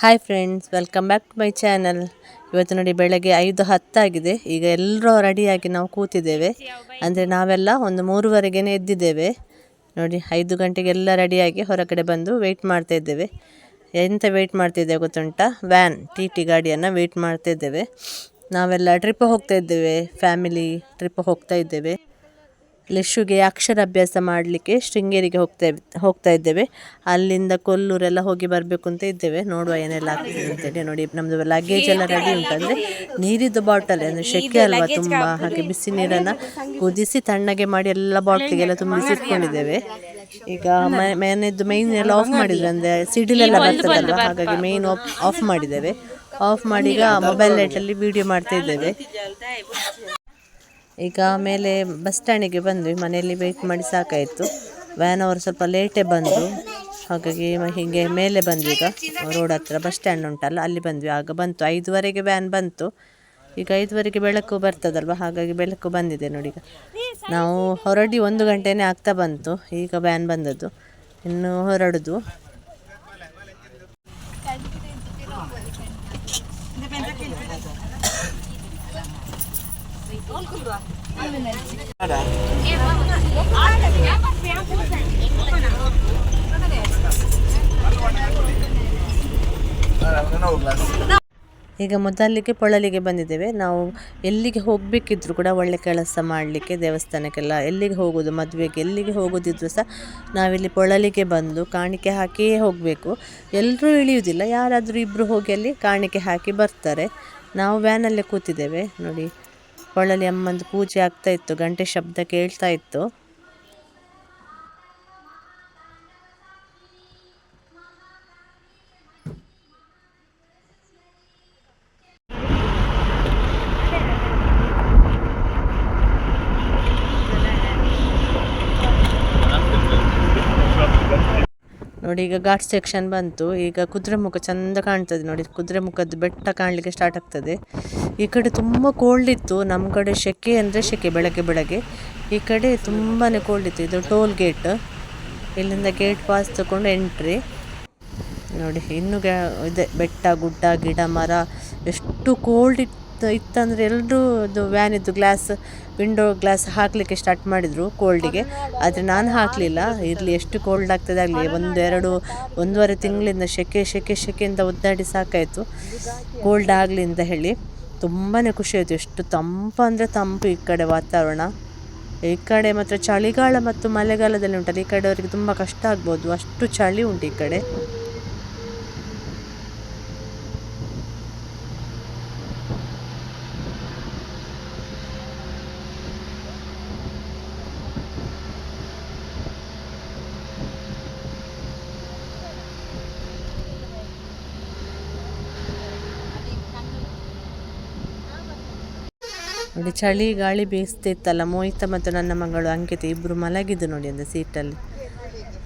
Hi friends welcome back to my channel ಇವತ್ತು ನೋಡಿ ಬೆಳಗ್ಗೆ ಐದು ಹತ್ತಾಗಿದೆ ಈಗ ಎಲ್ಲರೂ ರೆಡಿಯಾಗಿ ನಾವು ಕೂತಿದ್ದೇವೆ. ಅಂದರೆ ನಾವೆಲ್ಲ ಒಂದು ಮೂರುವರೆಗೇ ಎದ್ದಿದ್ದೇವೆ. ನೋಡಿ, ಐದು ಗಂಟೆಗೆಲ್ಲ ರೆಡಿಯಾಗಿ ಹೊರಗಡೆ ಬಂದು ವೆಯ್ಟ್ ಮಾಡ್ತಾ ಇದ್ದೇವೆ. ಎಂತ ವೆಯ್ಟ್ ಮಾಡ್ತಿದ್ದೇವೆ ಗೊತ್ತುಂಟಾ? ವ್ಯಾನ್ ಟಿ ಟಿ ಗಾಡಿಯನ್ನು ವೆಯ್ಟ್ ಮಾಡ್ತಾ ಇದ್ದೇವೆ. ನಾವೆಲ್ಲ ಟ್ರಿಪ್ ಹೋಗ್ತಾ ಇದ್ದೇವೆ. ಫ್ಯಾಮಿಲಿ ಟ್ರಿಪ್ ಹೋಗ್ತಾ ಇದ್ದೇವೆ. ಲಿಶುಗೆ ಅಕ್ಷರಾಭ್ಯಾಸ ಮಾಡಲಿಕ್ಕೆ ಶೃಂಗೇರಿಗೆ ಹೋಗ್ತಾ ಹೋಗ್ತಾ ಇದ್ದೇವೆ. ಅಲ್ಲಿಂದ ಕೊಲ್ಲೂರೆಲ್ಲ ಹೋಗಿ ಬರಬೇಕು ಅಂತ ಇದ್ದೇವೆ. ನೋಡುವ ಏನೆಲ್ಲ ಆಗ್ತದೆ ಅಂತೇಳಿ ನೋಡಿ. ನಮ್ಮದು ಲಗೇಜ್ ಎಲ್ಲ ರೆಡಿ ಉಂಟಂದರೆ ನೀರಿದ್ದು ಬಾಟಲ್ ಅಂದರೆ ಶೆಕೆ ಅಲ್ವಾ ತುಂಬ? ಹಾಗೆ ಬಿಸಿ ನೀರನ್ನು ಕುದಿಸಿ ತಣ್ಣಗೆ ಮಾಡಿ ಎಲ್ಲ ಬಾಟ್ಲಿಗೆಲ್ಲ ತುಂಬಿಸಿ ಇಟ್ಕೊಂಡಿದ್ದೇವೆ. ಈಗ ಮನೆಯದ್ದು ಮೈನ್ ಎಲ್ಲ ಆಫ್ ಮಾಡಿದ್ರೆ. ಅಂದರೆ ಸಿಡಿಲೆಲ್ಲ ಬರ್ತದಲ್ಲ ಹಾಗಾಗಿ ಮೇಯ್ನ್ ಆಫ್ ಆಫ್ ಮಾಡಿದ್ದೇವೆ. ಆಫ್ ಮಾಡಿ ಈಗ ಮೊಬೈಲ್ ಲೈಟಲ್ಲಿ ವಿಡಿಯೋ ಮಾಡ್ತಾ ಇದ್ದೇವೆ. ಈಗ ಆಮೇಲೆ ಬಸ್ ಸ್ಟ್ಯಾಂಡಿಗೆ ಬಂದ್ವಿ. ಮನೆಯಲ್ಲಿ ವೆಯ್ಟ್ ಮಾಡಿ ಸಾಕಾಯಿತು. ವ್ಯಾನ್ ಅವರು ಸ್ವಲ್ಪ ಲೇಟೇ ಬಂದರು. ಹಾಗಾಗಿ ಹೀಗೆ ಮೇಲೆ ಬಂದ್ವಿ ಈಗ. ರೋಡ್ ಹತ್ರ ಬಸ್ ಸ್ಟ್ಯಾಂಡ್ ಉಂಟಲ್ಲ, ಅಲ್ಲಿ ಬಂದ್ವಿ. ಆಗ ಬಂತು. ಐದುವರೆಗೆ ವ್ಯಾನ್ ಬಂತು. ಈಗ ಐದುವರೆಗೆ ಬೆಳಕು ಬರ್ತದಲ್ವ? ಹಾಗಾಗಿ ಬೆಳಕು ಬಂದಿದೆ ನೋಡಿ ಈಗ. ನಾವು ಹೊರಡಿ ಒಂದು ಗಂಟೆನೇ ಆಗ್ತಾ ಬಂತು. ಈಗ ವ್ಯಾನ್ ಬಂದದ್ದು. ಇನ್ನು ಹೊರಡುದು. ಈಗ ಮೊದಲಿಗೆ ಪೊಳಲಿಗೆ ಬಂದಿದ್ದೇವೆ. ನಾವು ಎಲ್ಲಿಗೆ ಹೋಗಬೇಕಿದ್ರು ಕೂಡ ಒಳ್ಳೆ ಕೆಲಸ ಮಾಡಲಿಕ್ಕೆ ದೇವಸ್ಥಾನಕ್ಕೆಲ್ಲ ಎಲ್ಲಿಗೆ ಹೋಗೋದು ಮದುವೆಗೆ ಎಲ್ಲಿಗೆ ಹೋಗೋದಿದ್ರು ಸಹ ನಾವಿಲ್ಲಿ ಪೊಳಲಿಗೆ ಬಂದು ಕಾಣಿಕೆ ಹಾಕಿಯೇ ಹೋಗಬೇಕು. ಎಲ್ಲರೂ ಇಳಿಯುವುದಿಲ್ಲ. ಯಾರಾದರೂ ಇಬ್ಬರು ಹೋಗಿ ಅಲ್ಲಿ ಕಾಣಿಕೆ ಹಾಕಿ ಬರ್ತಾರೆ. ನಾವು ವ್ಯಾನಲ್ಲೇ ಕೂತಿದ್ದೇವೆ. ನೋಡಿ ಪೊಳಲಿ ಅಮ್ಮಂದು ಪೂಜೆ ಆಗ್ತಾ ಇತ್ತು ಗಂಟೆ ಶಬ್ದ ಕೇಳ್ತಾ ಇತ್ತು. ನೋಡಿ, ಈಗ ಘಾಟ್ ಸೆಕ್ಷನ್ ಬಂತು. ಈಗ ಕುದುರೆಮುಖ ಚಂದ ಕಾಣ್ತದೆ ನೋಡಿ. ಕುದುರೆಮುಖದ್ದು ಬೆಟ್ಟ ಕಾಣಲಿಕ್ಕೆ ಸ್ಟಾರ್ಟ್ ಆಗ್ತದೆ. ಈ ಕಡೆ ತುಂಬ ಕೋಲ್ಡ್ ಇತ್ತು. ನಮ್ಮ ಕಡೆ ಸೆಕೆ ಅಂದರೆ ಸೆಕೆ ಬೆಳಗ್ಗೆ ಬೆಳಗ್ಗೆ. ಈ ಕಡೆ ತುಂಬಾ ಕೋಲ್ಡ್ ಇತ್ತು. ಇದು ಟೋಲ್ ಗೇಟ್ ಇಲ್ಲಿಂದ ಗೇಟ್ ಪಾಸ್ ತಗೊಂಡು ಎಂಟ್ರಿ ನೋಡಿ, ಇನ್ನು ಇದೆ. ಬೆಟ್ಟ, ಗುಡ್ಡ, ಗಿಡ, ಮರ. ಎಷ್ಟು ಕೋಲ್ಡ್ ಇತ್ತು. ಇತ್ತಂದರೆ ಎಲ್ಲರೂ ಅದು ವ್ಯಾನಿದ್ದು ಗ್ಲಾಸ್ ವಿಂಡೋ ಗ್ಲಾಸ್ ಹಾಕಲಿಕ್ಕೆ ಸ್ಟಾರ್ಟ್ ಮಾಡಿದರು ಕೋಲ್ಡಿಗೆ ಆದರೆ ನಾನು ಹಾಕಲಿಲ್ಲ. ಇರಲಿ, ಎಷ್ಟು ಕೋಲ್ಡ್ ಆಗ್ತದೆ ಆಗಲಿ, ಒಂದು ಎರಡು, ಒಂದೂವರೆ ತಿಂಗಳಿಂದ ಸೆಕೆ ಸೆಕೆ ಸೆಕೆಯಿಂದ ಒದ್ದಾಡಿ ಸಾಕಾಯಿತು. ಕೋಲ್ಡ್ ಆಗಲಿ ಅಂತ ಹೇಳಿ ತುಂಬಾ ಖುಷಿ ಆಯಿತು. ಎಷ್ಟು ತಂಪು ಅಂದರೆ ತಂಪು ಈ ಕಡೆ ವಾತಾವರಣ. ಈ ಕಡೆ ಮಾತ್ರ ಚಳಿಗಾಲ ಮತ್ತು ಮಳೆಗಾಲದಲ್ಲಿ ಉಂಟಲ್ಲ, ಈ ಕಡೆಯವರಿಗೆ ತುಂಬ ಕಷ್ಟ ಆಗ್ಬೋದು. ಅಷ್ಟು ಚಳಿ ಉಂಟು ಈ ಕಡೆ. ನೋಡಿ, ಚಳಿ, ಗಾಳಿ ಬೇಯಿಸ್ತಿತ್ತಲ್ಲ ಮೋಹಿತ ಮತ್ತು ನನ್ನ ಮಗಳು ಅಂಕಿತ ಇಬ್ಬರು ಮಲಗಿದ್ದು ನೋಡಿ ಅಂದರೆ ಸೀಟಲ್ಲಿ.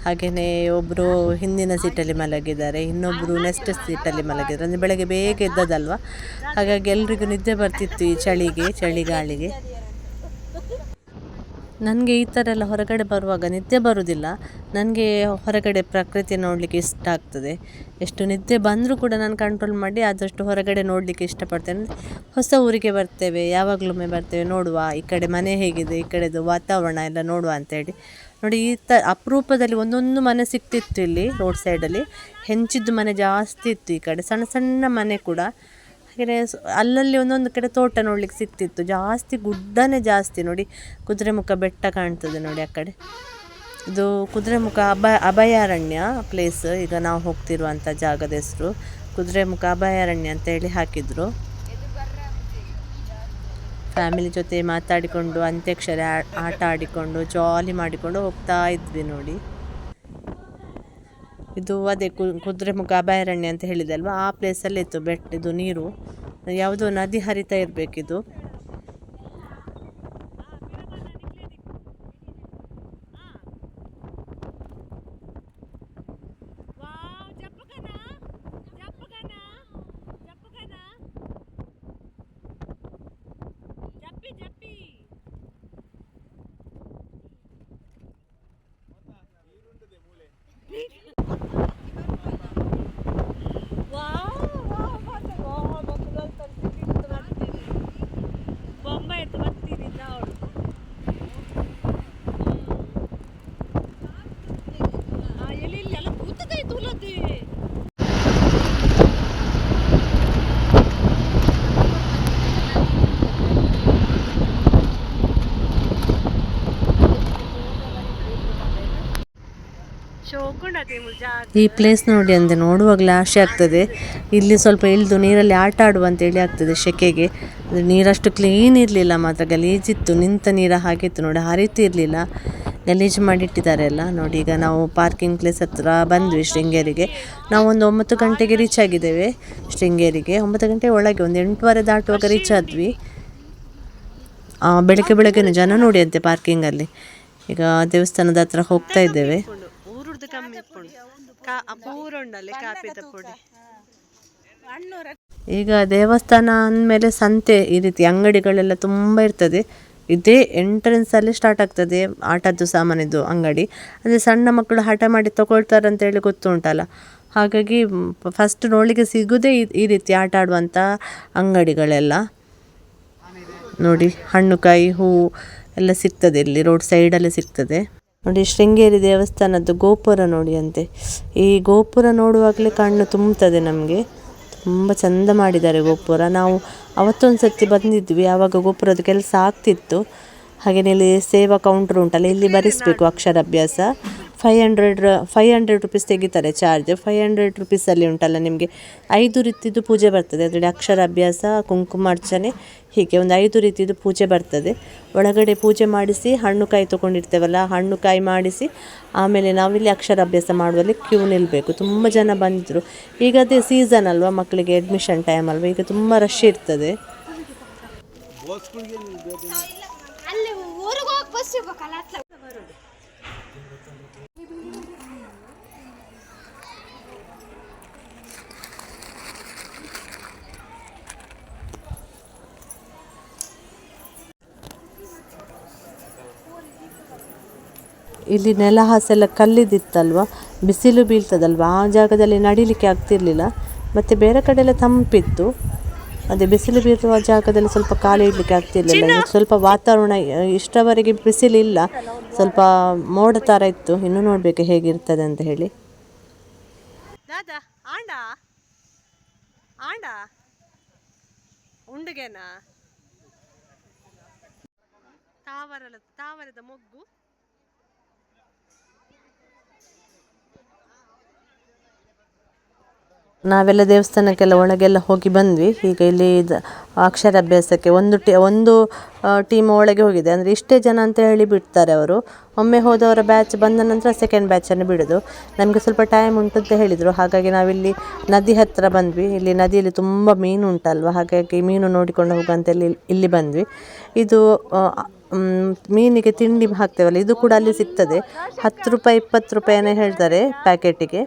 ಹಾಗೆಯೇ ಒಬ್ಬರು ಹಿಂದಿನ ಸೀಟಲ್ಲಿ ಮಲಗಿದ್ದಾರೆ ಇನ್ನೊಬ್ಬರು ನೆಕ್ಸ್ಟ್ ಸೀಟಲ್ಲಿ ಮಲಗಿದ್ದಾರೆ. ಅಂದರೆ ಬೆಳಗ್ಗೆ ಬೇಗ ಎದ್ದದಲ್ವ ಹಾಗಾಗಿ ಎಲ್ರಿಗೂ ನಿದ್ದೆ ಬರ್ತಿತ್ತು ಈ ಚಳಿಗೆ, ಚಳಿಗಾಳಿಗೆ. ನನಗೆ ಈ ಥರ ಎಲ್ಲ ಹೊರಗಡೆ ಬರುವಾಗ ನಿದ್ದೆ ಬರುವುದಿಲ್ಲ. ನನಗೆ ಹೊರಗಡೆ ಪ್ರಕೃತಿ ನೋಡಲಿಕ್ಕೆ ಇಷ್ಟ ಆಗ್ತದೆ. ಎಷ್ಟು ನಿದ್ದೆ ಬಂದರೂ ಕೂಡ ನಾನು ಕಂಟ್ರೋಲ್ ಮಾಡಿ ಆದಷ್ಟು ಹೊರಗಡೆ ನೋಡಲಿಕ್ಕೆ ಇಷ್ಟಪಡ್ತೇನೆ. ಹೊಸ ಊರಿಗೆ ಬರ್ತೇವೆ, ಯಾವಾಗಲೊಮ್ಮೆ ಬರ್ತೇವೆ, ನೋಡುವ. ಈ ಕಡೆ ಮನೆ ಹೇಗಿದೆ, ಈ ಕಡೆದು ವಾತಾವರಣ ಎಲ್ಲ ನೋಡುವ ಅಂತೇಳಿ. ನೋಡಿ, ಈ ತ ಅಪರೂಪದಲ್ಲಿ ಒಂದೊಂದು ಮನೆ ಸಿಕ್ತಿತ್ತು ಇಲ್ಲಿ ರೋಡ್ ಸೈಡಲ್ಲಿ ಹೆಂಚಿದ್ದು ಮನೆ ಜಾಸ್ತಿ ಇತ್ತು ಈ ಕಡೆ. ಸಣ್ಣ ಸಣ್ಣ ಮನೆ ಕೂಡ. ಹಾಗೆಯೇ ಅಲ್ಲಲ್ಲಿ ಒಂದೊಂದು ಕಡೆ ತೋಟ ನೋಡ್ಲಿಕ್ಕೆ ಸಿಕ್ತಿತ್ತು. ಜಾಸ್ತಿ ಗುಡ್ಡನೇ ಜಾಸ್ತಿ ನೋಡಿ. ಕುದುರೆಮುಖ ಬೆಟ್ಟ ಕಾಣ್ತದೆ ನೋಡಿ ಆ ಕಡೆ. ಇದು ಕುದುರೆಮುಖ ಅಭ ಅಭಯಾರಣ್ಯ ಪ್ಲೇಸ್ ಈಗ ನಾವು ಹೋಗ್ತಿರುವಂಥ ಜಾಗದ ಹೆಸರು. ಕುದುರೆಮುಖ ಅಭಯಾರಣ್ಯ ಅಂತ ಹೇಳಿ ಹಾಕಿದ್ರು. ಫ್ಯಾಮಿಲಿ ಜೊತೆ ಮಾತಾಡಿಕೊಂಡು, ಅಂತ್ಯಕ್ಷರ ಆಟ ಆಡಿಕೊಂಡು ಜಾಲಿ ಮಾಡಿಕೊಂಡು ಹೋಗ್ತಾ ಇದ್ವಿ ನೋಡಿ. ಇದು ಅದೇ ಕುದುರೆಮುಖ ಅಭಯಾರಣ್ಯ ಅಂತ ಹೇಳಿದೆ ಅಲ್ವಾ ಆ ಪ್ಲೇಸಲ್ಲಿ ಇತ್ತು ಬೆಟ್ಟ ಇದು ನೀರು. ಯಾವುದೋ ನದಿ ಹರಿತಾ ಇರಬೇಕಿದು. ಈ ಪ್ಲೇಸ್ ನೋಡಿ ಅಂದರೆ ನೋಡುವಾಗಲೇ ಆಸೆ ಆಗ್ತದೆ. ಇಲ್ಲಿ ಸ್ವಲ್ಪ ಇಳಿದು ನೀರಲ್ಲಿ ಆಟ ಆಡುವ ಅಂತೇಳಿ ಆಗ್ತದೆ ಶೆಕೆಗೆ ಅದು ನೀರಷ್ಟು ಕ್ಲೀನ್ ಇರಲಿಲ್ಲ ಮಾತ್ರ ಗಲೀಜಿತ್ತು ನಿಂತ ನೀರ ಹಾಗಿತ್ತು ನೋಡಿ, ಹರಿತು ಇರಲಿಲ್ಲ. ಗಲೀಜು ಮಾಡಿಟ್ಟಿದ್ದಾರೆ ಎಲ್ಲ ನೋಡಿ, ಈಗ ನಾವು ಪಾರ್ಕಿಂಗ್ ಪ್ಲೇಸ್ ಹತ್ರ ಬಂದ್ವಿ ಶೃಂಗೇರಿಗೆ. ನಾವು ಒಂದು ಒಂಬತ್ತು ಗಂಟೆಗೆ ರೀಚ್ ಆಗಿದ್ದೇವೆ ಶೃಂಗೇರಿಗೆ. ಒಂಬತ್ತು ಗಂಟೆ ಒಳಗೆ, ಒಂದು ಎಂಟುವರೆ ದಾಟುವಾಗ ರೀಚ್ ಆದ್ವಿ. ಬೆಳಗ್ಗೆ ಬೆಳಗ್ಗೆನೂ ಜನ ನೋಡಿ ಅಂತೆ ಪಾರ್ಕಿಂಗಲ್ಲಿ ಈಗ ದೇವಸ್ಥಾನದ ಹತ್ರ ಹೋಗ್ತಾ ಇದ್ದೇವೆ. ಈಗ ದೇವಸ್ಥಾನ ಅಂದಮೇಲೆ ಸಂತೆ ಈ ರೀತಿ ಅಂಗಡಿಗಳೆಲ್ಲ ತುಂಬ ಇರ್ತದೆ. ಇದೇ ಎಂಟ್ರೆನ್ಸ್ ಅಲ್ಲಿ ಸ್ಟಾರ್ಟ್ ಆಗ್ತದೆ ಆಟದ್ದು ಸಾಮಾನಿದ್ದು ಅಂಗಡಿ. ಅಂದರೆ ಸಣ್ಣ ಮಕ್ಕಳು ಹಠ ಮಾಡಿ ತಗೊಳ್ತಾರೆ ಅಂತೇಳಿ ಗೊತ್ತುಂಟಲ್ಲ. ಹಾಗಾಗಿ ಫಸ್ಟ್ ನೋಡಲಿಕ್ಕೆ ಸಿಗುದೇ ಈ- ಈ ರೀತಿ ಆಟ ಆಡುವಂಥ ಅಂಗಡಿಗಳೆಲ್ಲ. ನೋಡಿ ಹಣ್ಣು ಕಾಯಿ ಹೂವು ಎಲ್ಲ ಸಿಗ್ತದೆ ಇಲ್ಲಿ ರೋಡ್ ಸೈಡಲ್ಲೇ ಸಿಗ್ತದೆ. ನೋಡಿ, ಶೃಂಗೇರಿ ದೇವಸ್ಥಾನದ್ದು ಗೋಪುರ ನೋಡಿ ಅಂತೆ ಈ ಗೋಪುರ ನೋಡುವಾಗಲೇ ಕಣ್ಣು ತುಂಬುತ್ತದೆ ನಮಗೆ. ತುಂಬ ಚಂದ ಮಾಡಿದ್ದಾರೆ ಗೋಪುರ. ನಾವು ಅವತ್ತೊಂದು ಸರ್ತಿ ಬಂದಿದ್ವಿ. ಆವಾಗ ಗೋಪುರದ ಕೆಲಸ ಆಗ್ತಿತ್ತು. ಹಾಗೆಯೇ ಇಲ್ಲಿ ಸೇವಾ ಕೌಂಟ್ರ್ ಉಂಟಲ್ಲ ಇಲ್ಲಿ ಬರೆಸ್ಬೇಕು ಅಕ್ಷರಾಭ್ಯಾಸ five hundred five hundred rupees ತೆಗಿತಾರೆ ಚಾರ್ಜ್ ಫೈವ್ ಹಂಡ್ರೆಡ್ ರುಪೀಸಲ್ಲಿ ಉಂಟಲ್ಲ ನಿಮಗೆ ಐದು ರೀತಿದು ಪೂಜೆ ಬರ್ತದೆ. ಅದರಲ್ಲಿ ಅಕ್ಷರಾಭ್ಯಾಸ ಕುಂಕುಮಾರ್ಚನೆ ಹೀಗೆ ಒಂದು ಐದು ರೀತಿದು ಪೂಜೆ ಬರ್ತದೆ. ಒಳಗಡೆ ಪೂಜೆ ಮಾಡಿಸಿ ಹಣ್ಣು ಕಾಯಿ ತೊಗೊಂಡಿರ್ತೇವಲ್ಲ ಹಣ್ಣು ಕಾಯಿ ಮಾಡಿಸಿ ಆಮೇಲೆ ನಾವಿಲ್ಲಿ ಅಕ್ಷರಾಭ್ಯಾಸ ಮಾಡುವಲ್ಲಿ ಕ್ಯೂ ನಿಲ್ಲಬೇಕು ತುಂಬ ಜನ ಬಂದಿದ್ದರು ಈಗ ಅದೇ ಸೀಸನ್ ಅಲ್ವಾ ಮಕ್ಕಳಿಗೆ ಅಡ್ಮಿಷನ್ ಟೈಮ್ ಅಲ್ವಾ? ಈಗ ತುಂಬ ರಶ್ ಇರ್ತದೆ. ಅಲ್ಲಿ ಊರಿಗೆ ಹೋಗಿ ಬಸ್ ಅತ್ಲ ಇಲ್ಲಿ ನೆಲ ಹಾಸೆಲ್ಲ ಕಲ್ಲಿದಿತ್ತಲ್ವ? ಬಿಸಿಲು ಬೀಳ್ತದಲ್ವ? ಆ ಜಾಗದಲ್ಲಿ ನಡಿಲಿಕ್ಕೆ ಆಗ್ತಿರ್ಲಿಲ್ಲ. ಮತ್ತೆ ಬೇರೆ ಕಡೆ ಎಲ್ಲ ತಂಪಿತ್ತು. ಅದೇ ಬಿಸಿಲು ಬೀಳುವ ಜಾಗದಲ್ಲಿ ಸ್ವಲ್ಪ ಕಾಲು ಇಡ್ಲಿಕ್ಕೆ ಆಗ್ತಿರ್ಲಿಲ್ಲ. ಸ್ವಲ್ಪ ವಾತಾವರಣ ಇಷ್ಟವರೆಗೆ ಬಿಸಿಲಿಲ್ಲ. ಸ್ವಲ್ಪ ಮೋಡ ಥರ ಇತ್ತು. ಇನ್ನು ನೋಡಬೇಕು ಹೇಗಿರ್ತದೆ ಅಂತ ಹೇಳಿ. ದಾದಾ ಆಂಡ? ಆಂಡ? ಉಂಡುಗೆನಾ? ತಾವರದ ಮೊಗ್ಗು? ನಾವೆಲ್ಲ ದೇವಸ್ಥಾನಕ್ಕೆಲ್ಲ ಒಳಗೆಲ್ಲ ಹೋಗಿ ಬಂದ್ವಿ. ಈಗ ಇಲ್ಲಿ ಇದು ಅಕ್ಷರಾಭ್ಯಾಸಕ್ಕೆ ಒಂದು ಟಿ, ಒಂದು ಟೀಮ್ ಒಳಗೆ ಹೋಗಿದೆ. ಅಂದರೆ ಇಷ್ಟೇ ಜನ ಅಂತ ಹೇಳಿ ಬಿಡ್ತಾರೆ ಅವರು. ಒಮ್ಮೆ ಹೋದವರ ಬ್ಯಾಚ್ ಬಂದ ನಂತರ ಸೆಕೆಂಡ್ ಬ್ಯಾಚನ್ನು ಬಿಡೋದು. ನಮಗೆ ಸ್ವಲ್ಪ ಟೈಮ್ ಉಂಟು ಅಂತ ಹೇಳಿದರು. ಹಾಗಾಗಿ ನಾವಿಲ್ಲಿ ನದಿ ಹತ್ತಿರ ಬಂದ್ವಿ. ಇಲ್ಲಿ ನದಿಯಲ್ಲಿ ತುಂಬ ಮೀನು ಉಂಟಲ್ವ? ಹಾಗಾಗಿ ಮೀನು ನೋಡಿಕೊಂಡು ಹೋಗುವಂತ ಇಲ್ಲಿ ಇಲ್ಲಿ ಬಂದ್ವಿ. ಇದು ಮೀನಿಗೆ ತಿಂಡಿ ಹಾಕ್ತೇವಲ್ಲ, ಇದು ಕೂಡ ಅಲ್ಲಿ ಸಿಗ್ತದೆ. ಹತ್ತು ರೂಪಾಯಿ, ಇಪ್ಪತ್ತು ರೂಪಾಯಿನೇ ಹೇಳ್ತಾರೆ ಪ್ಯಾಕೆಟಿಗೆ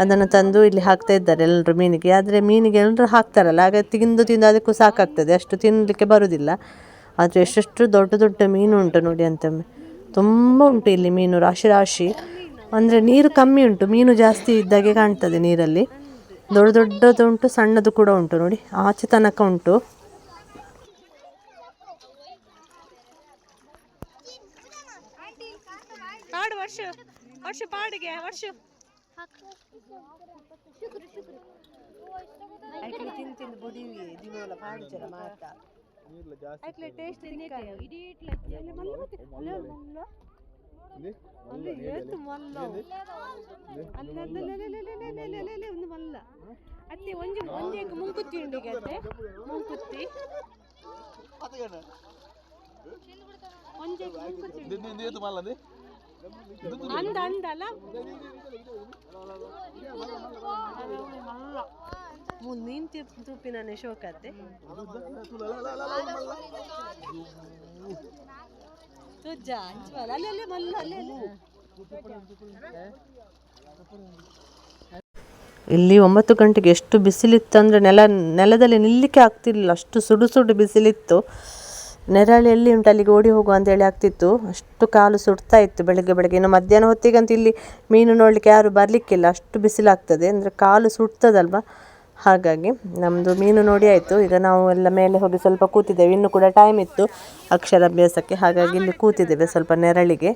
ಅದನ್ನು ತಂದು ಇಲ್ಲಿ ಹಾಕ್ತಾ ಇದ್ದಾರೆ ಎಲ್ಲರೂ ಮೀನಿಗೆ. ಆದರೆ ಮೀನಿಗೆ ಎಲ್ಲರೂ ಹಾಕ್ತಾರಲ್ಲ, ಆಗ ತಿಂದು ತಿಂದು ಅದಕ್ಕೂ ಸಾಕಾಗ್ತದೆ. ಅಷ್ಟು ತಿನ್ನಲಿಕ್ಕೆ ಬರೋದಿಲ್ಲ. ಆದರೆ ಎಷ್ಟೆಷ್ಟು ದೊಡ್ಡ ದೊಡ್ಡ ಮೀನು ಉಂಟು ನೋಡಿ ಅಂತ ತುಂಬ ಉಂಟು ಇಲ್ಲಿ ಮೀನು ರಾಶಿ ರಾಶಿ. ಅಂದರೆ ನೀರು ಕಮ್ಮಿ ಉಂಟು, ಮೀನು ಜಾಸ್ತಿ ಇದ್ದಾಗೆ ಕಾಣ್ತದೆ ನೀರಲ್ಲಿ. ದೊಡ್ಡ ದೊಡ್ಡದು ಉಂಟು, ಸಣ್ಣದು ಕೂಡ ಉಂಟು ನೋಡಿ. ಆಚೆ ತನಕ ಉಂಟು. ವರ್ಷ ವರ್ಷ ಪಾಡಿಗೆ, ವರ್ಷ. ಐಕ್ಲೆ ತಿಂದು ತಿಂದು ಬೊಡಿವಿ ದಿನೋಲ ಪಾಡು ಜರ ಮಾತ ಐಕ್ಲೆ ಟೇಸ್ಟ್ ಇಡೀ ಅಲ್ಲಿ ಏತು ಮಲ್ಲ. ಅಲ್ಲಲ್ಲಲ್ಲಲ್ಲಲ್ಲಲ್ಲಲ್ಲಲ್ಲಲ್ಲಲ್ಲ ಒಂದು ಮಲ್ಲ. ಅತ್ತೆ ಒಂಜಿ ಒಂಜಿ ಮುಂಕುತ್ತಿ ಉಂಡಿಗೆ ಅತ್ತೆ? ಮುಂಕುತ್ತಿ. ಒಂಜಿ ಮುಂಕುತ್ತಿ ಅಂದ ಅಂದಲ್ಲ? ನೀನ್ ತೂಪಿನ ಶೋಕತ್ತೆ ತುಜ್ಜ ಹಂಚುವಲ್ಲ ಅಲ್ಲಿ ಅಲ್ಲಿ ಮಲ್ಲ ಅಲ್ಲಿ ಇಲ್ಲಿ ಒಂಬತ್ತು ಗಂಟೆಗೆ ಎಷ್ಟು ಬಿಸಿಲಿತ್ತು ಅಂದರೆ ನೆಲ ನೆಲದಲ್ಲಿ ನಿಲ್ಲಿಕ್ಕೆ ಆಗ್ತಿರ್ಲಿಲ್ಲ. ಅಷ್ಟು ಸುಡು ಸುಡು ಬಿಸಿಲಿತ್ತು. ನೆರಳು ಎಲ್ಲಿ ಉಂಟು? ಅಲ್ಲಿಗೆ ಓಡಿ ಹೋಗುವ ಅಂತೇಳಿ ಆಗ್ತಿತ್ತು. ಅಷ್ಟು ಕಾಲು ಸುಡ್ತಾ ಇತ್ತು ಬೆಳಗ್ಗೆ ಬೆಳಗ್ಗೆ. ಇನ್ನು ಮಧ್ಯಾಹ್ನ ಹೊತ್ತಿಗಂತ ಇಲ್ಲಿ ಮೀನು ನೋಡಲಿಕ್ಕೆ ಯಾರು ಬರಲಿಕ್ಕಿಲ್ಲ. ಅಷ್ಟು ಬಿಸಿಲಾಗ್ತದೆ. ಅಂದರೆ ಕಾಲು ಸುಡ್ತದಲ್ವ? ಹಾಗಾಗಿ ನಮ್ಮದು ಮೀನು ನೋಡಿ ಆಯಿತು. ಈಗ ನಾವು ಎಲ್ಲ ಮೇಲೆ ಹೋಗಿ ಸ್ವಲ್ಪ ಕೂತಿದ್ದೇವೆ. ಇನ್ನೂ ಕೂಡ ಟೈಮ್ ಇತ್ತು ಅಕ್ಷರಾಭ್ಯಾಸಕ್ಕೆ. ಹಾಗಾಗಿ ಇಲ್ಲಿ ಕೂತಿದ್ದೇವೆ ಸ್ವಲ್ಪ ನೆರಳಿಗೆ.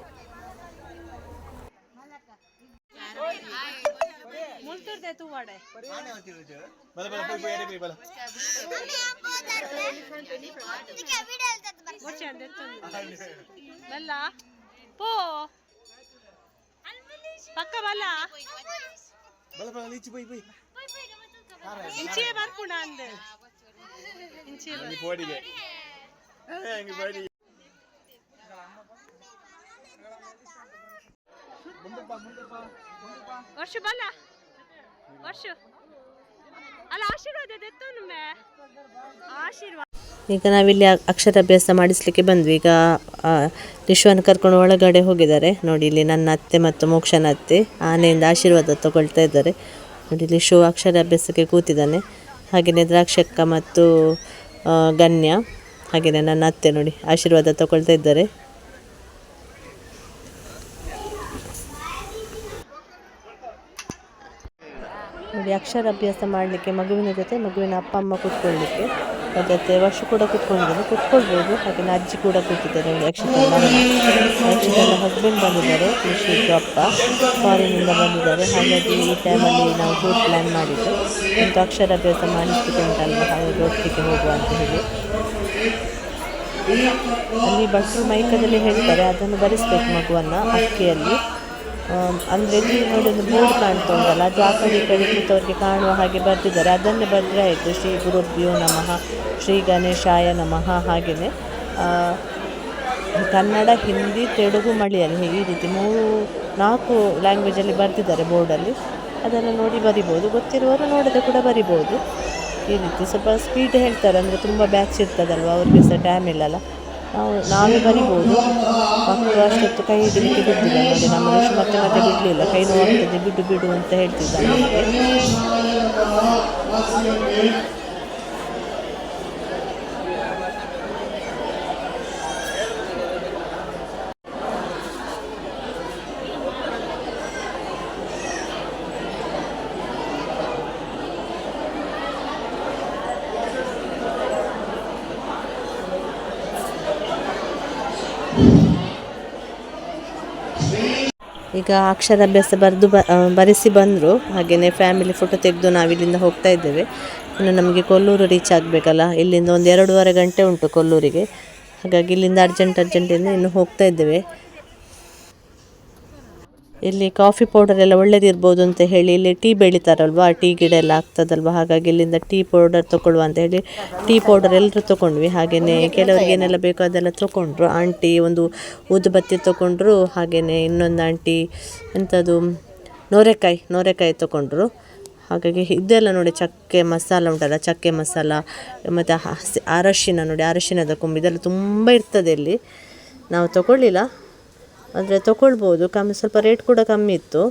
ಬಲ್ಲ ಪೋ ಪಕ್ಕ ಬಲ್ಲ ಇಂಚಿಯೇ ಬರ್ಪುಣ ಅಂದೆ ಇಂಚಿಯೇ ವರ್ಷ ಬಲ್ಲ ವರ್ಷ ಆಶೀರ್ವಾದ ಈಗ ನಾವಿಲ್ಲಿ ಅಕ್ಷರ ಅಭ್ಯಾಸ ಮಾಡಿಸ್ಲಿಕ್ಕೆ ಬಂದ್ವಿ. ಈಗ ವಿಶ್ವನ ಕರ್ಕೊಂಡು ಒಳಗಡೆ ಹೋಗಿದ್ದಾರೆ. ನೋಡಿ, ಇಲ್ಲಿ ನನ್ನ ಅತ್ತೆ ಮತ್ತು ಮೋಕ್ಷನ ಅತ್ತೆ ಆನೆಯಿಂದ ಆಶೀರ್ವಾದ ತಗೊಳ್ತಾ ಇದ್ದಾರೆ. ನೋಡಿ, ಇಲ್ಲಿ ಶೋ ಅಕ್ಷರಾಭ್ಯಾಸಕ್ಕೆ ಕೂತಿದ್ದಾನೆ. ಹಾಗೆಯೇ ದ್ರಾಕ್ಷಕ್ಕ ಮತ್ತು ಗನ್ಯ. ಹಾಗೆಯೇ ನನ್ನ ಅತ್ತೆ ನೋಡಿ, ಆಶೀರ್ವಾದ ತಗೊಳ್ತಾ ಇದ್ದಾರೆ. ನೋಡಿ, ಅಕ್ಷರಾಭ್ಯಾಸ ಮಾಡಲಿಕ್ಕೆ ಮಗುವಿನ ಜೊತೆ ಮಗುವಿನ ಅಪ್ಪ, ಅಮ್ಮ ಕೂತ್ಕೊಳ್ಳಿಕ್ಕೆ. ಮತ್ತೆ ಜೊತೆ ವರ್ಷ ಕೂಡ ಕೂತ್ಕೊಂಡಿದ್ದಾರೆ ಕೂತ್ಕೊಳ್ಬೋದು. ಹಾಗೆ ಅಜ್ಜಿ ಕೂಡ ಕೂತಿದ್ದಾರೆ ನೋಡಿ ಅಕ್ಷರ ಅಕ್ಷತೆಲ್ಲ ಹಸ್ಬೆಂಡ್ ಬಂದಿದ್ದಾರೆ, ಕೃಷಿ ಅಪ್ಪ. ಫಾರಿನಿಂದ ಬಂದಿದ್ದಾರೆ. ಹಾಗಾಗಿ ಈ ಟೈಮಲ್ಲಿ ನಾವು ಟೂರ್ ಪ್ಲ್ಯಾನ್ ಮಾಡಿದ್ದು. ಒಂದು ಅಕ್ಷರಾಭ್ಯಾಸ ಮಾಡಿಸ್ಲಿಕ್ಕೆ ಉಂಟಲ್ಲ ಹಾಗಾಗಿ ಒಟ್ಟಿಗೆ ಹೋಗುವ ಅಂತ ಹೇಳಿ. ಅಲ್ಲಿ ಭಟ್ರು ಮೈಕದಲ್ಲಿ ಹೇಳ್ತಾರೆ, ಅದನ್ನು ಬರೆಸ್ಬೇಕು ಮಗುವನ್ನು, ಅಕ್ಕಿಯಲ್ಲಿ. ಅಂದ್ರೆ ಒಂದು ಬೋರ್ಡ್ ಕಾಣ್ತಾ ಉಂಟಲ್ಲ ಅದು ಆ ಕಡೆ ಈ ಕಡೆ ಕೂತವ್ರಿಗೆ ಕಾಣುವ ಹಾಗೆ ಬರ್ತಿದ್ದಾರೆ. ಅದನ್ನೇ ಬರೆದ್ರೆ ಆಯಿತು. ಶ್ರೀ ಗುರುಭ್ಯೋ ನಮಃ, ಶ್ರೀ ಗಣೇಶಾಯ ನಮಃ ಹಾಗೆಯೇ ಕನ್ನಡ, ಹಿಂದಿ, ತೆಲುಗು, ಮಲಯಾಳಿ ಈ ರೀತಿ ಮೂರು, ನಾಲ್ಕು ಲ್ಯಾಂಗ್ವೇಜಲ್ಲಿ ಬರೆದಿದ್ದಾರೆ ಬೋರ್ಡಲ್ಲಿ ಅದನ್ನು ನೋಡಿ ಬರಿಬೋದು. ಗೊತ್ತಿರುವವರು ನೋಡದೆ ಕೂಡ ಬರಿಬೋದು. ಈ ರೀತಿ ಸ್ವಲ್ಪ ಸ್ಪೀಡ್ ಹೇಳ್ತಾರೆ, ಅಂದರೆ ತುಂಬ ಬ್ಯಾಚ್ ಇರ್ತದಲ್ವ ಅವ್ರಿಗೆ ಸಹ ಟೈಮ್ ಇಲ್ಲಲ್ಲ. ನಾವು ನಾವೇ ಬರಿಬೋದು. ಮಕ್ಕಳು ಅಷ್ಟೊತ್ತು ಕೈ ಹಿಡಿಲಿಕ್ಕೆ ಬಿದ್ದಿಲ್ಲ ನೋಡಿ, ನಮ್ಮ ಮನುಷ್ಯ ಮತ್ತೆ ಮತ್ತೆ ಬಿಡಲಿಲ್ಲ. ಕೈ ನೋವಾಗ್ತದೆ ಬಿಡು ಬಿಡು ಅಂತ ಹೇಳ್ತಿದ್ದಾರೆ ಈಗ ಅಕ್ಷರಾಭ್ಯಾಸ ಬರೆದು ಬರೆಸಿ ಬಂದರು. ಹಾಗೆಯೇ ಫ್ಯಾಮಿಲಿ ಫೋಟೋ ತೆಗೆದು ನಾವಿಲ್ಲಿಂದ ಹೋಗ್ತಾ ಇದ್ದೇವೆ. ಇನ್ನು ನಮಗೆ ಕೊಲ್ಲೂರು ರೀಚ್ ಆಗಬೇಕಲ್ಲ? ಇಲ್ಲಿಂದ ಒಂದು ಎರಡೂವರೆ ಗಂಟೆ ಉಂಟು ಕೊಲ್ಲೂರಿಗೆ. ಹಾಗಾಗಿ ಇಲ್ಲಿಂದ ಅರ್ಜೆಂಟ್ ಅರ್ಜೆಂಟಿಂದ ಇನ್ನು ಹೋಗ್ತಾ ಇದ್ದೇವೆ. ಇಲ್ಲಿ ಕಾಫಿ ಪೌಡರ್ ಎಲ್ಲ ಒಳ್ಳೇದಿರ್ಬೋದು ಅಂತ ಹೇಳಿ, ಇಲ್ಲಿ ಟೀ ಬೆಳಿತಾರಲ್ವಾ ಟೀ ಗಿಡ ಎಲ್ಲ ಆಗ್ತದಲ್ವ? ಹಾಗಾಗಿ ಇಲ್ಲಿಂದ ಟೀ ಪೌಡರ್ ತಗೊಳ್ಳುವ ಅಂತ ಹೇಳಿ ಟೀ ಪೌಡರ್ ಎಲ್ಲರೂ ತೊಗೊಂಡ್ವಿ. ಹಾಗೆಯೇ ಕೆಲವರಿಗೆ ಏನೆಲ್ಲ ಬೇಕೋ ಅದೆಲ್ಲ ತೊಗೊಂಡ್ರು. ಆಂಟಿ ಒಂದು ಊದುಬತ್ತಿ ತಗೊಂಡ್ರು ಹಾಗೆಯೇ ಇನ್ನೊಂದು ಆಂಟಿ ಎಂಥದ್ದು ನೋರೆಕಾಯಿ ನೋರೆಕಾಯಿ ತಗೊಂಡ್ರು. ಹಾಗಾಗಿ ಇದೆಲ್ಲ ನೋಡಿ ಚಕ್ಕೆ ಮಸಾಲ ಉಂಟಲ್ಲ, ಚಕ್ಕೆ ಮಸಾಲ, ಮತ್ತು ಹಸಿ ಅರಶಿನ ನೋಡಿ, ಅರಶಿನದ ಕೊಂಬು, ಇದೆಲ್ಲ ತುಂಬ ಇರ್ತದೆ ಇಲ್ಲಿ. ನಾವು ತಗೊಳ್ಳಿಲ್ಲ. ಆದರೆ ತಗೊಳ್ಬೋದು ಕಮ್ಮಿ ಸ್ವಲ್ಪ ರೇಟ್ ಕೂಡ ಕಮ್ಮಿ ಇತ್ತು.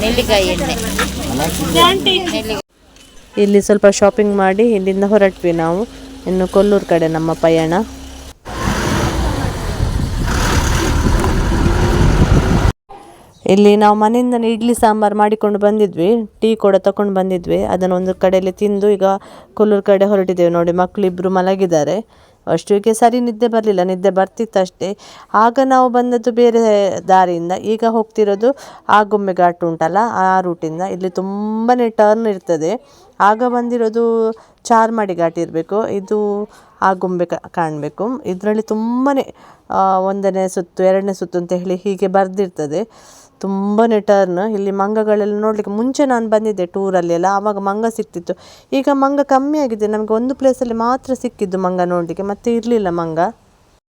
ನೆಲ್ಲಿಕಾಯಿ ಎಣ್ಣೆ. ಇಲ್ಲಿ ಸ್ವಲ್ಪ ಶಾಪಿಂಗ್ ಮಾಡಿ ಇಲ್ಲಿಂದ ಹೊರಟ್ವಿ ನಾವು. ಇನ್ನು ಕೊಲ್ಲೂರು ಕಡೆ ನಮ್ಮ ಪಯಣ. ಇಲ್ಲಿ ನಾವು ಮನೆಯಿಂದನೇ ಇಡ್ಲಿ ಸಾಂಬಾರು ಮಾಡಿಕೊಂಡು ಬಂದಿದ್ವಿ, ಟೀ ಕೂಡ ತಗೊಂಡು ಬಂದಿದ್ವಿ. ಅದನ್ನು ಒಂದು ಕಡೆಯಲ್ಲಿ ತಿಂದು ಈಗ ಕೊಲ್ಲೂರು ಕಡೆ ಹೊರಟಿದ್ದೇವೆ ನೋಡಿ ಮಕ್ಕಳಿಬ್ಬರು ಮಲಗಿದ್ದಾರೆ. ಈಗ ಸರಿ ನಿದ್ದೆ ಬರಲಿಲ್ಲ, ನಿದ್ದೆ ಬರ್ತಿತ್ತು ಅಷ್ಟೇ ಆಗ ನಾವು ಬಂದದ್ದು ಬೇರೆ ದಾರಿಯಿಂದ, ಈಗ ಹೋಗ್ತಿರೋದು ಆಗುಂಬೆ ಘಾಟ್ ಉಂಟಲ್ಲ, ಆ ರೂಟಿಂದ ಇಲ್ಲಿ ತುಂಬಾ ಟರ್ನ್ ಇರ್ತದೆ. ಆಗ ಬಂದಿರೋದು ಚಾರ್ಮಾಡಿ ಘಾಟ್ ಇರಬೇಕು, ಇದು ಆಗುಂಬೆ ಗೊಂಬೆ ಕಾಣಬೇಕು. ಇದರಲ್ಲಿ ತುಂಬಾ ಒಂದನೇ ಸುತ್ತು, ಎರಡನೇ ಸುತ್ತು ಅಂತ ಹೇಳಿ ಹೀಗೆ ಬರೆದಿರ್ತದೆ. ತುಂಬಾ ಟರ್ನ್ ಇಲ್ಲಿ ಮಂಗಗಳೆಲ್ಲ ನೋಡಲಿಕ್ಕೆ ಮುಂಚೆ ನಾನು ಬಂದಿದ್ದೆ ಟೂರಲ್ಲಿ ಎಲ್ಲ, ಆವಾಗ ಮಂಗ ಸಿಕ್ತಿತ್ತು. ಈಗ ಮಂಗ ಕಮ್ಮಿ ಆಗಿದೆ, ನಮಗೆ ಒಂದು ಪ್ಲೇಸಲ್ಲಿ ಮಾತ್ರ ಸಿಕ್ಕಿದ್ದು ಮಂಗ ನೋಡಲಿಕ್ಕೆ, ಮತ್ತೆ ಇರಲಿಲ್ಲ ಮಂಗ.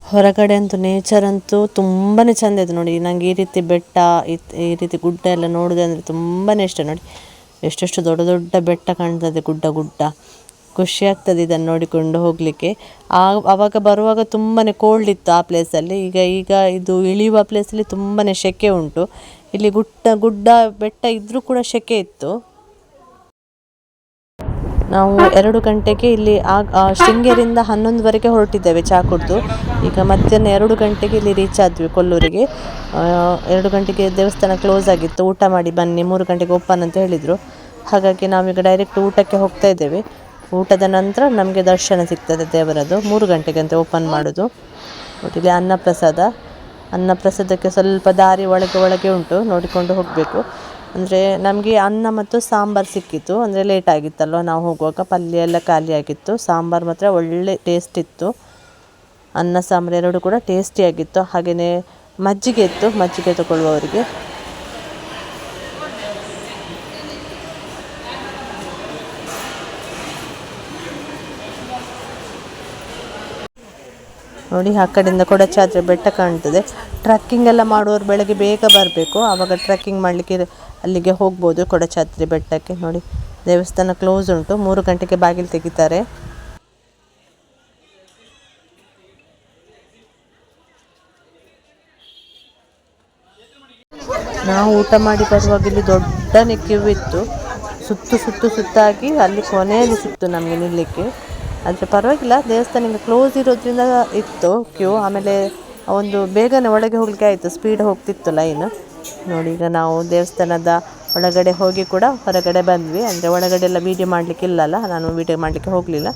ಹೊರಗಡೆ ಅಂತೂ ನೇಚರ್ ಅಂತೂ ತುಂಬಾ ಚೆಂದ ಇದೆ ನೋಡಿ. ನಂಗೆ ಈ ರೀತಿ ಬೆಟ್ಟ, ಈ- ಈ ರೀತಿ ಗುಡ್ಡ ಎಲ್ಲ ನೋಡೋದಂದ್ರೆ ತುಂಬಾ ಇಷ್ಟ ನೋಡಿ. ಎಷ್ಟೆಷ್ಟು ದೊಡ್ಡ ದೊಡ್ಡ ಬೆಟ್ಟ ಕಾಣ್ತದೆ ಗುಡ್ಡ ಗುಡ್ಡ. ಖುಷಿ ಆಗ್ತದೆ ಇದನ್ನು ನೋಡಿಕೊಂಡು ಹೋಗಲಿಕ್ಕೆ. ಆ ಆವಾಗ ಬರುವಾಗ ತುಂಬಾ ಕೋಲ್ಡ್ ಇತ್ತು ಆ ಪ್ಲೇಸಲ್ಲಿ ಈಗ ಈಗ ಇದು ಇಳಿಯುವ ಪ್ಲೇಸಲ್ಲಿ ತುಂಬಾ ಸೆಕೆ ಉಂಟು. ಇಲ್ಲಿ ಗುಡ್ಡ ಗುಡ್ಡ, ಬೆಟ್ಟ ಇದ್ದರೂ ಕೂಡ ಸೆಕೆ ಇತ್ತು. ನಾವು ಎರಡು ಗಂಟೆಗೆ ಇಲ್ಲಿ ಆ ಆ ಶೃಂಗೇರಿಯಿಂದ ಹನ್ನೊಂದುವರೆಗೆ ಹೊರಟಿದ್ದೇವೆ ಚಾ ಕುಡ್ದು. ಈಗ ಮಧ್ಯಾಹ್ನ ಎರಡು ಗಂಟೆಗೆ ಇಲ್ಲಿ ರೀಚ್ ಆದ್ವಿ ಕೊಲ್ಲೂರಿಗೆ. ಎರಡು ಗಂಟೆಗೆ ದೇವಸ್ಥಾನ ಕ್ಲೋಸ್ ಆಗಿತ್ತು. ಊಟ ಮಾಡಿ ಬನ್ನಿ, ಮೂರು ಗಂಟೆಗೆ ಓಪನ್ ಅಂತ ಹೇಳಿದರು. ಹಾಗಾಗಿ ನಾವೀಗ ಡೈರೆಕ್ಟ್ ಊಟಕ್ಕೆ ಹೋಗ್ತಾ ಇದ್ದೇವೆ. ಊಟದ ನಂತರ ನಮಗೆ ದರ್ಶನ ಸಿಗ್ತದೆ ದೇವರದು. ಮೂರು ಅಂತ ಓಪನ್ ಮಾಡೋದು. ನೋಡಿ ಇಲ್ಲಿ ಅನ್ನಪ್ರಸಾದ. ಅನ್ನಪ್ರಸಾದಕ್ಕೆ ಸ್ವಲ್ಪ ದಾರಿ ಒಳಗೆ ಒಳಗೆ ಉಂಟು, ನೋಡಿಕೊಂಡು ಹೋಗಬೇಕು. ಅಂದರೆ ನಮಗೆ ಅನ್ನ ಮತ್ತು ಸಾಂಬಾರು ಸಿಕ್ಕಿತ್ತು. ಅಂದರೆ ಲೇಟ್ ಆಗಿತ್ತಲ್ವ? ನಾವು ಹೋಗುವಾಗ ಪಲ್ಯ ಎಲ್ಲ ಖಾಲಿ ಆಗಿತ್ತು. ಸಾಂಬಾರು ಮಾತ್ರ ಒಳ್ಳೆ ಟೇಸ್ಟ್ ಇತ್ತು. ಅನ್ನ, ಸಾಂಬಾರು ಎರಡು ಕೂಡ ಟೇಸ್ಟಿಯಾಗಿತ್ತು ಹಾಗೆಯೇ ಮಜ್ಜಿಗೆ ಇತ್ತು. ಮಜ್ಜಿಗೆ ತಗೊಳ್ಳುವವರಿಗೆ. ನೋಡಿ, ಆ ಕಡೆಯಿಂದ ಕೊಡಚಾದ್ರಿ ಬೆಟ್ಟ ಕಾಣ್ತದೆ. ಟ್ರಕ್ಕಿಂಗ್ ಎಲ್ಲ ಮಾಡುವವರು ಬೆಳಗ್ಗೆ ಬೇಗ ಬರಬೇಕು. ಆವಾಗ ಟ್ರಕ್ಕಿಂಗ್ ಮಾಡಲಿಕ್ಕೆ ಅಲ್ಲಿಗೆ ಹೋಗ್ಬೋದು ಕೊಡಚಾದ್ರಿ ಬೆಟ್ಟಕ್ಕೆ. ನೋಡಿ, ದೇವಸ್ಥಾನ ಕ್ಲೋಸ್ ಉಂಟು. ಮೂರು ಗಂಟೆಗೆ ಬಾಗಿಲು ತೆಗಿತಾರೆ. ನಾವು ಊಟ ಮಾಡಿ ಬರುವಾಗ ಇಲ್ಲಿ ದೊಡ್ಡ ಕ್ಯೂ ಇತ್ತು ಸುತ್ತು ಸುತ್ತು ಸುತ್ತಾಗಿ ಅಲ್ಲಿ ಕೊನೆಯಲ್ಲಿ ಸಿಕ್ತು ನಮಗೆ ನಿಲ್ಲಕ್ಕೆ. ಆದರೆ ಪರವಾಗಿಲ್ಲ, ದೇವಸ್ಥಾನ ಕ್ಲೋಸ್ ಇರೋದ್ರಿಂದ ಇತ್ತು ಕ್ಯೂ ಆಮೇಲೆ ಒಂದು ಬೇಗನೆ ಒಳಗೆ ಹೋಗಲಿಕ್ಕೆ ಆಯಿತು ಸ್ಪೀಡ್ ಹೋಗ್ತಿತ್ತು ಲೈನ್ ನೋಡಿ, ಈಗ ನಾವು ದೇವಸ್ಥಾನದ ಒಳಗಡೆ ಹೋಗಿ ಕೂಡ ಹೊರಗಡೆ ಬಂದ್ವಿ. ಅಂದರೆ ಒಳಗಡೆ ಎಲ್ಲ ವೀಡಿಯೋ ಮಾಡಲಿಕ್ಕೆ ಇಲ್ಲಲ್ಲ ನಾನು ವೀಡಿಯೋ ಮಾಡಲಿಕ್ಕೆ ಹೋಗಲಿಲ್ಲ.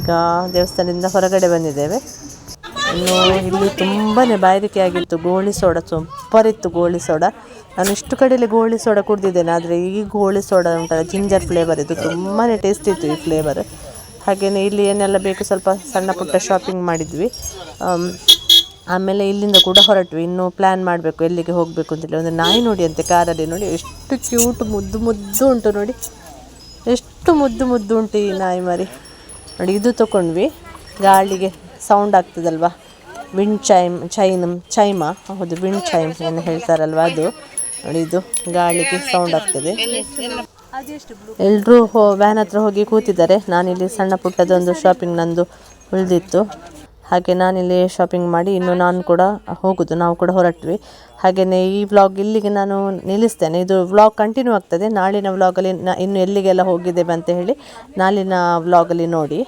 ಈಗ ದೇವಸ್ಥಾನದಿಂದ ಹೊರಗಡೆ ಬಂದಿದ್ದೇವೆ. ಇನ್ನು ಇಲ್ಲಿ ತುಂಬಾ ಬಾಯಾರಿಕೆ ಆಗಿತ್ತು, ಗೋಳಿ ಸೋಡ ಸೂಪರ್ ಇತ್ತು ಗೋಳಿ ಸೋಡ. ನಾನು ಇಷ್ಟು ಕಡೆಯಲ್ಲಿ ಗೋಳಿ ಸೋಡ ಕುಡ್ದಿದ್ದೇನೆ, ಆದರೆ ಈ ಗೋಳಿ ಸೋಡ ಉಂಟಲ್ಲ ಜಿಂಜರ್ ಫ್ಲೇವರ್ ಇದು ತುಂಬಾ ಟೇಸ್ಟ್ ಇತ್ತು ಈ ಫ್ಲೇವರ್ ಹಾಗೆಯೇ ಇಲ್ಲಿ ಏನೆಲ್ಲ ಬೇಕು ಸ್ವಲ್ಪ ಸಣ್ಣ ಪುಟ್ಟ ಶಾಪಿಂಗ್ ಮಾಡಿದ್ವಿ. ಆಮ್, ಆಮೇಲೆ ಇಲ್ಲಿಂದ ಕೂಡ ಹೊರಟ್ವಿ. ಇನ್ನು ಪ್ಲ್ಯಾನ್ ಮಾಡಬೇಕು ಎಲ್ಲಿಗೆ ಹೋಗಬೇಕು ಅಂತೇಳಿ ಒಂದು ನಾಯಿ ನೋಡಿ ಅಂತೆ ಕಾರಲ್ಲಿ ನೋಡಿ. ಎಷ್ಟು ಕ್ಯೂಟ್ ಮುದ್ದು ಮುದ್ದು ಉಂಟು ನೋಡಿ. ಎಷ್ಟು ಮುದ್ದು ಮುದ್ದು ಉಂಟು ಈ ನಾಯಿ ಮರಿ. ನೋಡಿ ಇದು ತಗೊಂಡ್ವಿ ಗಾಳಿಗೆ ಸೌಂಡ್ ಆಗ್ತದಲ್ವಾ? ವಿಂಡ್ ಚೈಮ್ ಚೈನ್ ಚೈಮ ಹೌದು ವಿಂಡ್ ಚೈಮ್ ಏನು ಹೇಳ್ತಾರಲ್ವ ಅದು? ನೋಡಿ ಇದು ಗಾಳಿಗೆ ಸೌಂಡ್ ಆಗ್ತದೆ. ಎಲ್ಲರೂ ಹೋ ವ್ಯಾನ್ ಹತ್ರ ಹೋಗಿ ಕೂತಿದ್ದಾರೆ. ನಾನಿಲ್ಲಿ ಸಣ್ಣ ಪುಟ್ಟದೊಂದು ಶಾಪಿಂಗ್ ನಂದು ಉಳಿದಿತ್ತು. ಹಾಗೆ ನಾನಿಲ್ಲಿ ಶಾಪಿಂಗ್ ಮಾಡಿ ಇನ್ನು ನಾನು ಕೂಡ ಹೋಗೋದು. ನಾವು ಕೂಡ ಹೊರಟ್ವಿ. ಹಾಗೆಯೇ ಈ ವ್ಲಾಗ್ ಇಲ್ಲಿಗೆ ನಾನು ನಿಲ್ಲಿಸ್ತೇನೆ. ಇದು ವ್ಲಾಗ್ ಕಂಟಿನ್ಯೂ ಆಗ್ತದೆ. ನಾಳಿನ ವ್ಲಾಗಲ್ಲಿ ಇನ್ನು ಎಲ್ಲಿಗೆಲ್ಲ ಹೋಗಿದ್ದೇವೆ ಅಂತ ಹೇಳಿ ನಾಳಿನ ವ್ಲಾಗಲ್ಲಿ ನೋಡಿ.